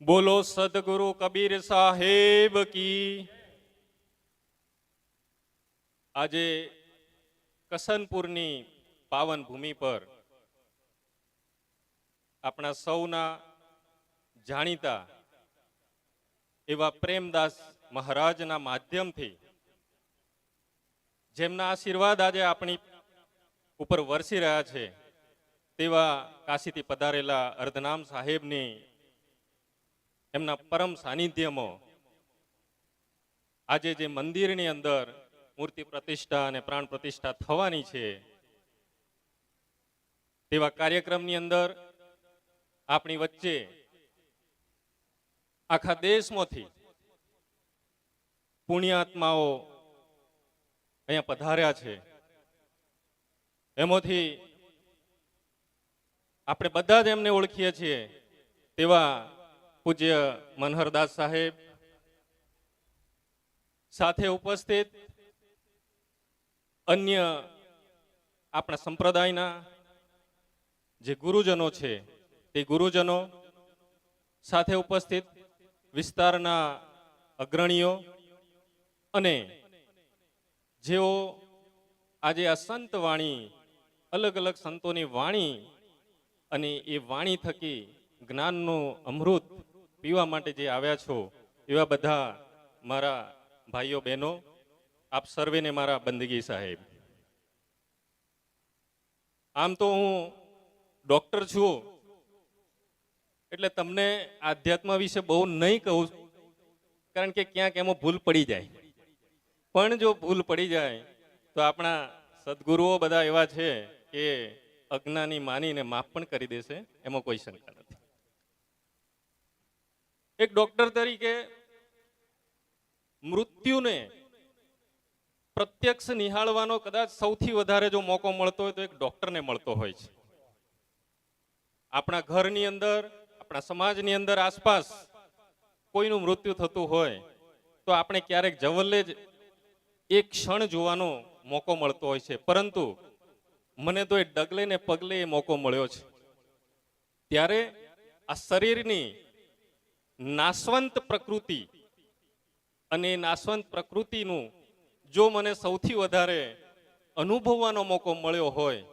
બોલો સદગુરુ કબીર સાહેબ કી. આજે કસનપુરની પાવન ભૂમિ પર આપણા સૌના જાણીતા એવા પ્રેમદાસ મહારાજના માધ્યમથી જેમના આશીર્વાદ આજે આપણી ઉપર વરસી રહ્યા છે, તેવા કાશીથી પધારેલા અર્ધનામ સાહેબની એમના પરમ સાનિધ્યમાં આજે જે મંદિરની અંદર મૂર્તિ પ્રતિષ્ઠા અને પ્રાણ પ્રતિષ્ઠા થવાની છે, તેવા કાર્યક્રમની અંદર આપણી વચ્ચે આખા દેશમાંથી પુણ્યાત્માઓ અહીંયા પધાર્યા છે. એમાંથી આપણે બધા જ એમને ઓળખીએ છીએ તેવા પૂજ્ય મનહરદાસ સાહેબ સાથે ઉપસ્થિત અન્ય આપણા સંપ્રદાયના જે ગુરુજનો છે, તે ગુરુજનો સાથે ઉપસ્થિત વિસ્તારના અગ્રણીઓ અને જેઓ આજે આ સંત વાણી, અલગ અલગ સંતોની વાણી અને એ વાણી થકી જ્ઞાનનું અમૃત પીવા માટે જે આવ્યા છો, એવા બધા મારા ભાઈઓ, બહેનો, આપ સર્વેને મારા બંદગી સાહેબ. આમ તો હું ડોક્ટર છું, એટલે તમને આધ્યાત્મ વિશે બહુ નહીં કહું, કારણ કે ક્યાંક એમાં ભૂલ પડી જાય. પણ જો ભૂલ પડી જાય, તો આપણા સદગુરુઓ બધા એવા છે કે અજ્ઞાની માનીને માફ પણ કરી દેશે, એમાં કોઈ શંકા નથી. એક ડોક્ટર તરીકે મૃત્યુને પ્રત્યક્ષ નિહાળવાનો કદાચ સૌથી વધારે જો મોકો મળતો હોય તો એક ડોક્ટરને મળતો હોય છે. આપણા ઘરની અંદર, આપણા સમાજની અંદર આસપાસ કોઈનું મૃત્યુ થતું હોય તો આપણે ક્યારેક જવલ્લે જ એક ક્ષણ જોવાનો મોકો મળતો હોય છે. પરંતુ મને તો એ ડગલે ને પગલે એ મોકો મળ્યો છે. ત્યારે આ શરીરની નાશવંત પ્રકૃતિ અને નાસવંત પ્રકૃતિનું જો મને સૌથી વધારે અનુભવવાનો મોકો મળ્યો હોય,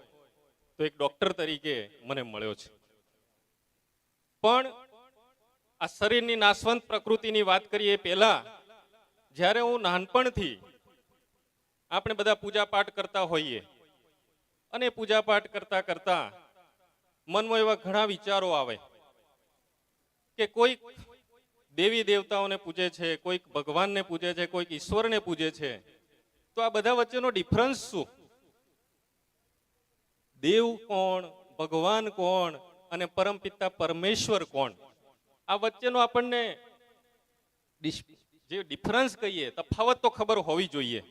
તો એક ડોક્ટર તરીકે મને મળ્યો છે. પણ આ શરીરની નાશવંત પ્રકૃતિની વાત કરીએ પહેલા, જ્યારે હું નાનપણથી આપણે બધા પૂજા પાઠ કરતા હોઈએ અને પૂજા પાઠ કરતા કરતા મનમાં એવા ઘણા વિચારો આવે કે કોઈક દેવી દેવતાઓને પૂજે છે, કોઈક ભગવાનને પૂજે છે, કોઈક ઈશ્વરને પૂજે છે. તો આ બધા વચ્ચેનો ડિફરન્સ શું? દેવ કોણ, ભગવાન કોણ અને પરમપિતા પરમેશ્વર કોણ? આ વચ્ચેનો આપણને જે ડિફરન્સ કહીએ, તફાવત તો ખબર હોવી જોઈએ.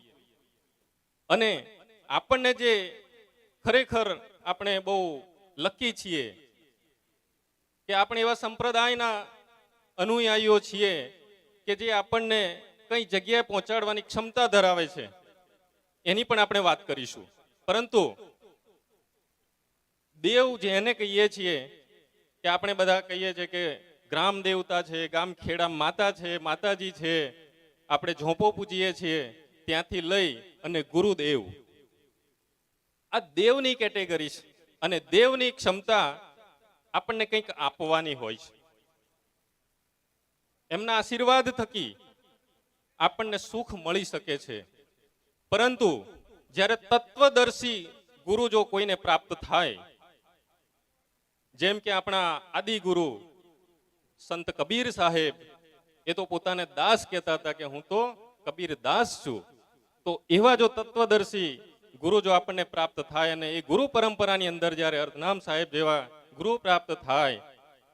અને આપણને જે ખરેખર આપણે બહુ લકી છીએ, કે આપણે એવા સંપ્રદાયના અનુયાયીઓ છીએ કે જે આપણને કઈ જગ્યાએ પહોંચાડવાની ક્ષમતા ધરાવે છે, એની પણ આપણે વાત કરીશું. પરંતુ દેવ જેને કહીએ છીએ કે આપણે બધા કહીએ છીએ કે ગ્રામ દેવતા છે, ગામ ખેડા માતા છે, માતાજી છે, આપણે ઝોંપો પૂજીએ છીએ, ત્યાંથી લઈ અને ગુરુદેવ. આ દેવની કેટેગરી છે અને દેવની ક્ષમતા આપણને કંઈક આપવાની હોય છે. એમના આશીર્વાદ થકી આપણને સુખ મળી શકે છે. પરંતુ જ્યારે તત્વદર્શી ગુરુ જો કોઈને પ્રાપ્ત થાય, જેમ કે આપણા આદિ ગુરુ સંત કબીર સાહેબ, એ તો પોતાને દાસ કહેતા હતા કે હું તો કબીર દાસ છું. તો એવા જો તત્વદર્શી ગુરુ જો આપણને પ્રાપ્ત થાય અને એ ગુરુ પરંપરાની અંદર જ્યારે અર્ધનામ સાહેબ જેવા ગુરુ પ્રાપ્ત થાય,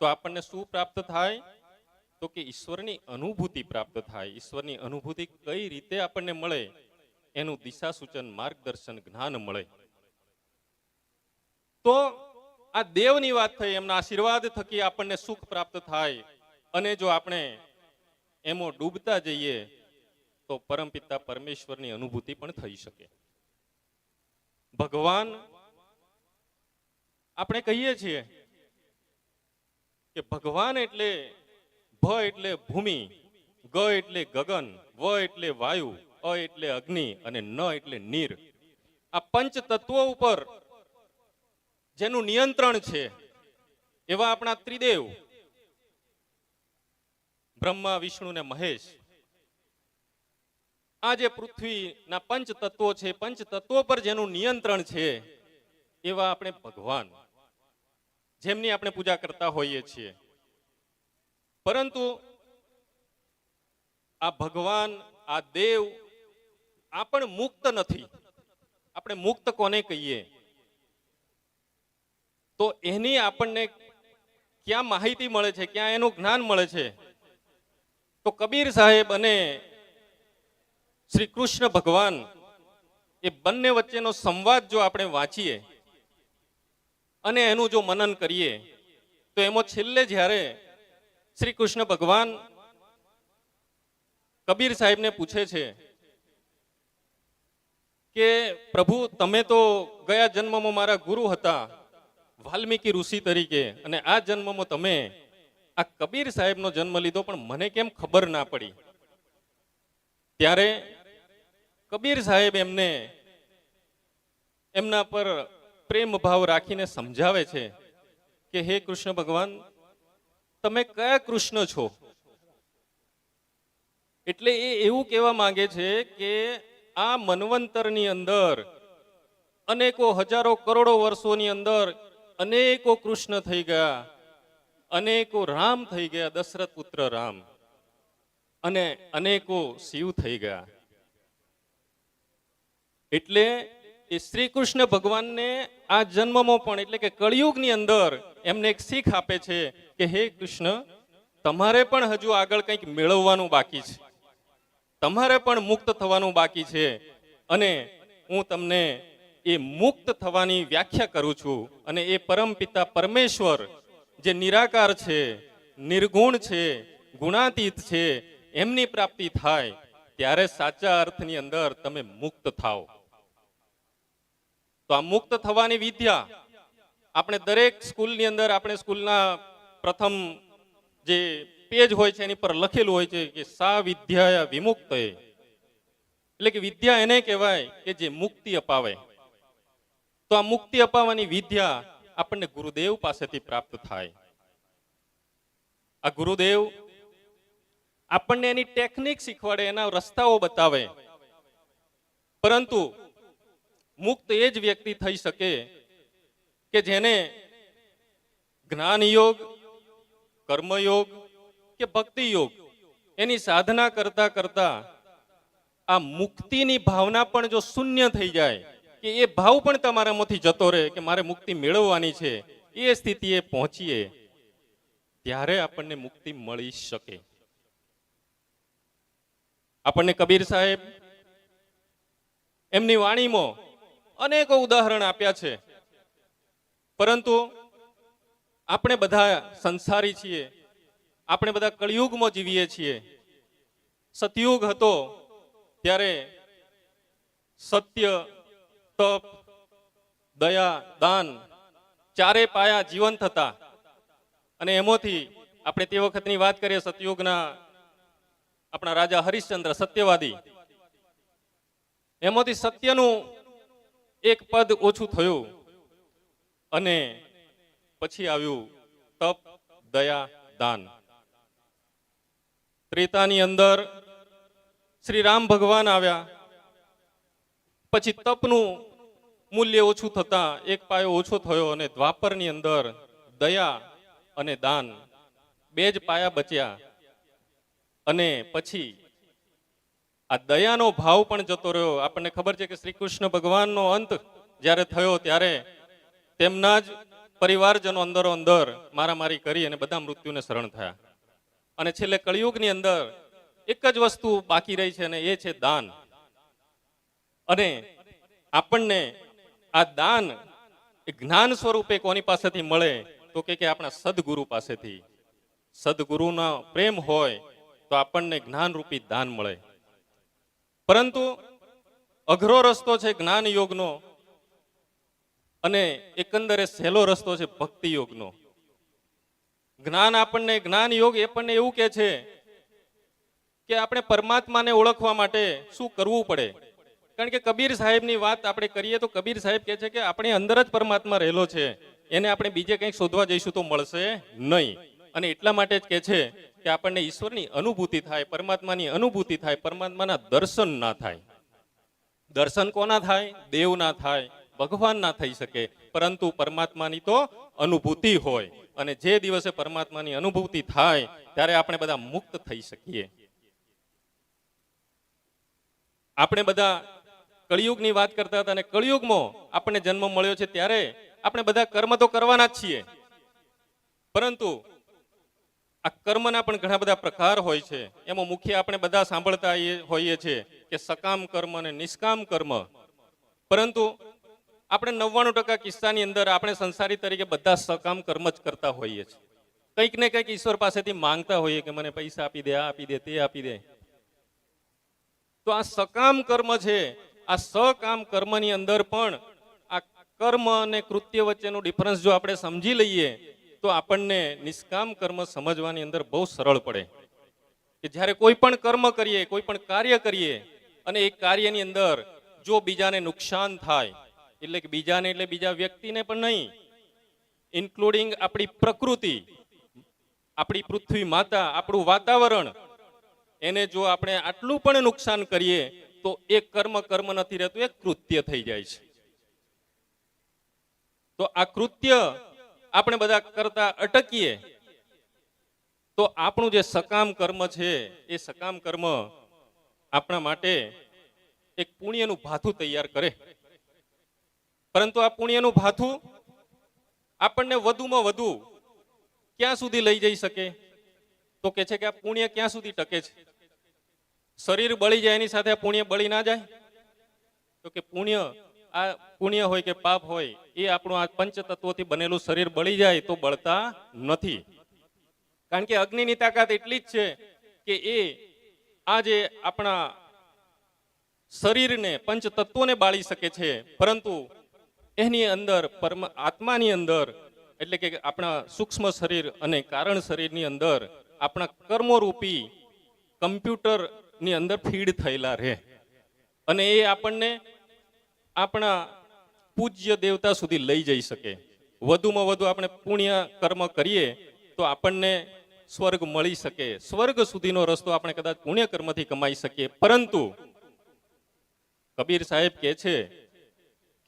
તો આપણને શું પ્રાપ્ત થાય? તો કે ઈશ્વરની અનુભૂતિ પ્રાપ્ત થાય, ઈશ્વરની અનુભૂતિ કઈ રીતે આપણને મળે, એનું દિશા સૂચન માર્ગદર્શન, જ્ઞાન મળે. તો આ દેવની વાત થઈ, એમના આશીર્વાદ થકી આપણને સુખ પ્રાપ્ત થાય. અને જો આપણે એમાં ડૂબતા જઈએ, તો પરમપિતા પરમેશ્વરની અનુભૂતિ પણ થઈ શકે. ભગવાન, આપણે કહીએ છીએ કે ભગવાન એટલે ભ એટલે ભૂમિ, ગ એટલે ગગન, વ એટલે વાયુ, અ એટલે અગ્નિ અને ન એટલે નીર. આ પંચ તત્વો ઉપર જેનું નિયંત્રણ છે, એવા આપણા ત્રિદેવ. બ્રહ્મા, વિષ્ણુ ને મહેશ. આ જે પૃથ્વીના પંચ તત્વો છે, પંચ તત્વો પર જેનું નિયંત્રણ છે, એવા આપણે ભગવાન. જેમની આપણે પૂજા કરતા હોઈએ છીએ. પરંતુ આ ભગવાન, આ દેવ આ પણ મુક્ત નથી. આપણે મુક્ત કોને કહીએ? તો એની આપણને ક્યાં માહિતી મળે છે? ક્યાં એનું જ્ઞાન મળે છે? તો કબીર સાહેબ અને શ્રી કૃષ્ણ ભગવાન એ બંને વચ્ચેનો સંવાદ જો આપણે વાંચીએ અને એનું જો મનન કરીએ, તો એમાં છેલ્લે જ્યારે શ્રી કૃષ્ણ ભગવાન કબીર સાહેબને પૂછે છે કે, પ્રભુ, તમે તો ગયા જન્મમાં મારા ગુરુ હતા, વાલ્મીકી ઋષિ તરીકે, અને આ જન્મમાં તમે આ કબીર સાહેબનો જન્મ લીધો, પણ મને કેમ ખબર ના પડી? ત્યારે કબીર સાહેબ એમને એમના પર પ્રેમ ભાવ રાખીને સમજાવે છે કે, હે કૃષ્ણ ભગવાન તમે કયા કૃષ્ણ છો? એટલે એ એવું કહેવા માંગે છે કે આ મનવંતરની અંદર અનેકો હજારો કરોડો વર્ષોની અંદર અનેકો કૃષ્ણ થઈ ગયા, અનેકો રામ થઈ ગયા, દશરથ પુત્ર રામ, અને અનેકો શિવ થઈ ગયા. એટલે એ શ્રી કૃષ્ણ ભગવાનને આ જન્મમાં પણ, એટલે કે કળિયુગની અંદર એમને એક શીખ આપે છે કે, હે કૃષ્ણ, તમારે પણ હજુ આગળ કંઈક મેળવવાનું બાકી છે. તમારે પણ મુક્ત થવાનું બાકી છે. અને હું તમને એ મુક્ત થવાની વ્યાખ્યા કરું છું. અને એ પરમપિતા પરમેશ્વર જે નિરાકાર છે, નિર્ગુણ છે, ગુણાતીત છે, એમની પ્રાપ્તિ થાય, ત્યારે સાચા અર્થની અંદર તમે મુક્ત થાઓ. તો આ મુક્ત થવાની વિદ્યા આપણે દરેક સ્કૂલની અંદર આપણે સ્કૂલના પ્રથમ જે પેજ હોય છે, એની પર લખેલું હોય છે કે સા વિદ્યા વિમુક્ત એટલે કે વિદ્યા એને કહેવાય કે જે મુક્તિ અપાવે. તો આ મુક્તિ અપાવવાની વિદ્યા આપણને ગુરુદેવ પાસેથી પ્રાપ્ત થાય. આ ગુરુદેવ આપણને એની ટેકનિક શીખવાડે, એના રસ્તાઓ બતાવે. પરંતુ મુક્ત એ જ વ્યક્તિ થઈ શકે કે જેને જ્ઞાન યોગ કર્મયોગ કે ભક્તિ યોગ એની સાધના કરતા કરતા આ મુક્તિની ભાવના પણ જો શૂન્ય થઈ જાય, કે એ ભાવ પણ તમારામાંથી જતો રહે કે મારે મુક્તિ મેળવવાની છે, એ સ્થિતિએ પહોંચીએ, ત્યારે આપણને મુક્તિ મળી શકે. આપણને કબીર સાહેબ એમની વાણીમાં અનેકો ઉદાહરણ આપ્યા છે. પરંતુ આપણે બધા સંસારી છીએ. આપણે બધા કળિયુગમાં જીવીએ છીએ. સતયુગ હતો ત્યારે સત્ય, તપ, દયા, દાન ચારે પાયા જીવંત હતા. અને એમાંથી આપણે તે વખતની વાત કરીએ સતયુગના આપણા રાજા હરિશ્ચંદ્ર સત્યવાદી. એમાંથી સત્યનું એક પદ ઓછું થયું. અને પછી આવ્યું તપ, દયા, દાન. ત્રેતાની અંદર શ્રી રામ ભગવાન આવ્યા. પછી તપનું મૂલ્ય ઓછું થતા એક પાયો ઓછો થયો અને દ્વાપરની અંદર દયા અને દાન બે જ પાયા બચ્યા. અને પછી આ દયાનો ભાવ પણ જતો રહ્યો. આપણને ખબર છે કે શ્રી કૃષ્ણ ભગવાનનો અંત જ્યારે થયો ત્યારે તેમના જ પરિવારજનો અંદરો અંદર મારામારી કરી અને બધા મૃત્યુને શરણ થયા. અને છેલ્લે કળિયુગની અંદર એક જ વસ્તુ બાકી રહી છે અને એ છે દાન. અને આપણને આ દાન જ્ઞાન સ્વરૂપે કોની પાસેથી મળે તો કે આપણા સદગુરુ પાસેથી. સદગુરુનો પ્રેમ હોય તો આપણને જ્ઞાનરૂપી દાન મળે. પરંતુ અઘરો રસ્તો છે જ્ઞાન યોગનો અને એકંદરે સહેલો રસ્તો છે ભક્તિ યોગનો. જ્ઞાન આપણને, જ્ઞાન યોગ એ આપણને એવું કે છે કે આપણે પરમાત્માને ઓળખવા માટે શું કરવું પડે? કારણ કે કબીર સાહેબની વાત આપણે કરીએ તો કબીર સાહેબ કહે છે કે આપણે અંદર જ પરમાત્મા રહેલો છે, એને આપણે બીજે કંઈક શોધવા જઈશું તો મળશે નહીં. અને એટલા માટે જ કહે છે કે આપણને ઈશ્વરની અનુભૂતિ થાય, પરમાત્માની અનુભૂતિ થાય, પરમાત્માના દર્શન ના થાય. દર્શન કોના થાય? દેવના થાય. ભગવાન ના થઈ શકે, પરંતુ પરમાત્માની તો અનુભૂતિ હોય. અને જે દિવસે પરમાત્માની અનુભૂતિ થાય, ત્યારે આપણે બધા મુક્ત થઈ શકીએ. આપણે બધા કળિયુગની વાત કરતા હતા અને કળિયુગમાં આપણને જન્મ મળ્યો છે ત્યારે આપણે બધા કર્મ તો કરવાના જ છીએ. પરંતુ આ કર્મના પણ ઘણા બધા પ્રકાર હોય છે. એમાં મુખ્ય આપણે બધા સાંભળતા હોઈએ છીએ કે સકામ કર્મ અને નિષ્કામ કર્મ. પરંતુ આપણે નવ્વાણું ટકા કિસ્સાની અંદર આપણે સંસારી તરીકે બધા સકામ કર્મ જ કરતા હોઈએ છીએ. કંઈક ને કંઈક ઈશ્વર પાસેથી માંગતા હોઈએ કે મને પૈસા આપી દે, આ આપી દે, તે આપી દે. તો આ સકામ કર્મ છે, આ સકામ કર્મની અંદર પણ આ કર્મ અને કૃત્ય વચ્ચેનું ડિફરન્સ જો આપણે સમજી લઈએ, તો આપણને નિષ્કામ કર્મ સમજવાની અંદર બહુ સરળ પડે. કે જ્યારે કોઈ પણ કર્મ કરીએ, કોઈ પણ કાર્ય કરીએ, અને એ કાર્યની અંદર જો બીજાને નુકસાન થાય એટલે કે બીજાને એટલે બીજા વ્યક્તિને પણ નહીં. ઇન્ક્લુડિંગ આપણી પ્રકૃતિ, આપણી પૃથ્વી માતા, આપણું વાતાવરણ. એને જો આપણે આટલું પણ નુકસાન કરીએ, તો એ કર્મ કર્મ નથી રહેતું, એ કૃત્ય થઈ જાય છે. તો આ કૃત્ય આપણે બધા કરતા અટકીએ. તો આપણું જે સકામ કર્મ છે, એ સકામ કર્મ આપણા માટે એક પુણ્યનું ભાથું તૈયાર કરે. પરંતુ આ પુણ્યનું ભાથું આપણને વધુમાં વધુ ક્યાં સુધી લઈ જઈ શકે? તો કે છે કે આ પુણ્ય ક્યાં સુધી ટકે છે? શરીર બળી જાય એની સાથે આ પુણ્ય બળી ના જાય? તો કે પુણ્ય, આ પુણ્ય હોય કે પાપ હોય, એ આપણું આ પંચ તત્વોથી બનેલું શરીર બળી જાય તો બળતા નથી. કારણ કે અગ્નિની તાકાત એટલી જ છે કે એ આ જે આપણા શરીરને પંચ તત્વોને બાળી શકે છે. પરંતુ એની અંદર પરમ આત્માની અંદર, એટલે કે આપણા સૂક્ષ્મ શરીર અને કારણ શરીરની અંદર આપણા કર્મોરૂપી કમ્પ્યુટરની અંદર ફીડ થયેલા રહે. અને એ આપણને આપણા પૂજ્ય દેવતા સુધી લઈ જઈ શકે. વધુમાં વધુ આપણે પુણ્ય કર્મ કરીએ તો આપણને સ્વર્ગ મળી શકે. સ્વર્ગ સુધીનો રસ્તો આપણે કદાચ પુણ્ય કર્મથી કમાઈ શકીએ. પરંતુ કબીર સાહેબ કહે છે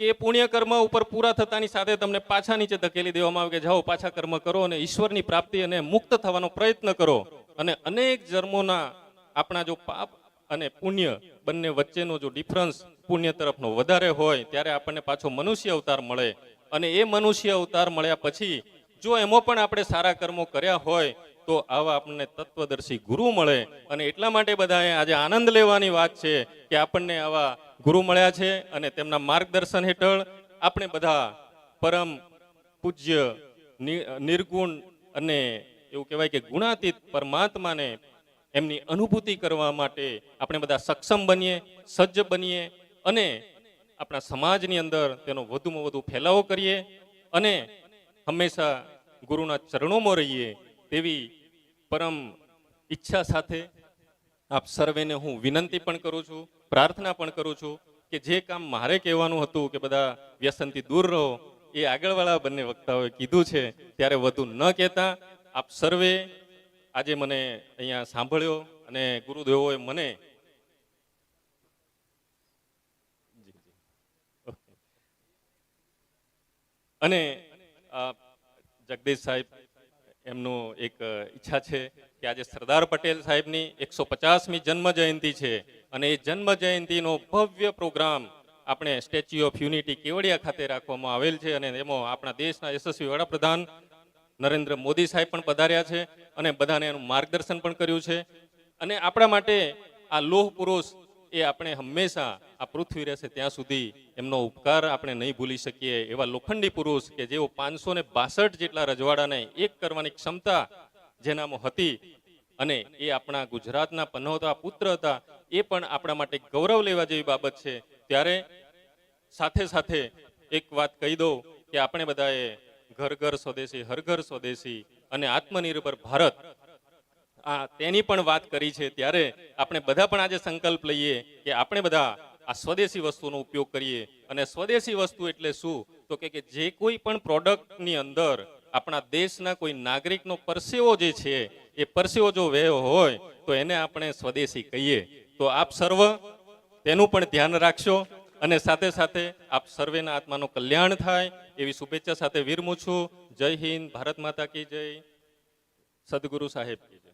કે એ પુણ્ય કર્મ ઉપર પૂરા થતાની સાથે તમને પાછા નીચે ધકેલી દેવામાં આવે કે જાઓ, પાછા કર્મ કરો અને ઈશ્વરની પ્રાપ્તિ અને મુક્ત થવાનો પ્રયત્ન કરો. અને અનેક જન્મોના આપણા જો પાપ અને પુણ્ય બંને વચ્ચેનો જો ડિફરન્સ પુણ્ય તરફનો વધારે હોય, ત્યારે આપણને પાછો મનુષ્ય અવતાર મળે. અને એ મનુષ્ય અવતાર મળ્યા પછી, જો એમાં પણ આપણે સારા કર્મો કર્યા હોય, તો આવા આપણને તત્વદર્શી ગુરુ મળે. અને એટલા માટે બધાએ આજે આનંદ લેવાની વાત છે કે આપણને આવા ગુરુ મળ્યા છે અને તેમના માર્ગદર્શન હેઠળ આપણે બધા પરમ પૂજ્ય નિર્ગુણ અને એવું કહેવાય કે ગુણાતીત પરમાત્માને એમની અનુભૂતિ કરવા માટે આપણે બધા સક્ષમ બનીએ, સજ્જ બનીએ અને આપણા સમાજની અંદર તેનો વધુમાં વધુ ફેલાવો કરીએ અને હંમેશા ગુરુના ચરણોમાં રહીએ તેવી પરમ ઈચ્છા સાથે આપ સર્વેને હું વિનંતી પણ કરું છું. પ્રાર્થના પણ કરું છું કે જે કામ મારે કહેવાનું હતું કે બધા વ્યસનથી દૂર રહો, એ આગળવાળા બંને વક્તાઓએ કીધું છે ત્યારે વધુ ન કહેતા આપ સર્વે આજે મને અહીંયા સાંભળ્યો અને ગુરુદેવોએ મને. અને જગદીશ સાહેબ એમનું એક ઈચ્છા છે કે આજે સરદાર પટેલ સાહેબની એકસો પચાસમી જન્મ જયંતિ છે. અને એ જન્મ જયંતિનો ભવ્ય પ્રોગ્રામ આપણે સ્ટેચ્યુ ઓફ યુનિટી કેવડિયા ખાતે રાખવામાં આવેલ છે અને એમાં આપણા દેશના યશસ્વી વડાપ્રધાન નરેન્દ્ર મોદી સાહેબ પણ પધાર્યા છે અને બધાને એનું માર્ગદર્શન પણ કર્યું છે. અને આપણા માટે આ લોહ પુરુષ એ આપણે હંમેશા આ પૃથ્વી રહેશે ત્યાં સુધી એમનો ઉપકાર આપણે નહીં ભૂલી શકીએ એવા લોખંડી પુરુષ કે જેઓ પાંચસો ને બાસઠ જેટલા રજવાડાને એક કરવાની ક્ષમતા જેનામાં હતી અને એ આપણા ગુજરાતના પનોતા પુત્ર હતા, એ પણ આપણા માટે ગૌરવ લેવા જેવી બાબત છે. ત્યારે સાથે સાથે એક વાત કહી દઉં કે આપણે બધાએ ઘર ઘર સ્વદેશી, હર ઘર સ્વદેશી અને આત્મનિર્ભર ભારત આ તેની પણ વાત કરી છે ત્યારે આપણે બધા પણ આજે સંકલ્પ લઈએ કે આપણે બધા આ સ્વદેશી વસ્તુનો ઉપયોગ કરીએ. અને સ્વદેશી વસ્તુ એટલે શું? તો કે જે કોઈ પણ પ્રોડક્ટની અંદર આપણા દેશના કોઈ નાગરિકનો પરસેવો જે છે, એ પરસેવો જો વહેવો હોય, તો એને આપણે સ્વદેશી કહીએ. તો આપ સર્વ તેનું પણ ધ્યાન રાખશો અને સાથે સાથે આપ સર્વેના આત્માનું કલ્યાણ થાય. એવી શુભેચ્છા સાથે વિરમું છું. જય હિન્દ. ભારત માતા કી જય. સદગુરુ સાહેબ કી જય.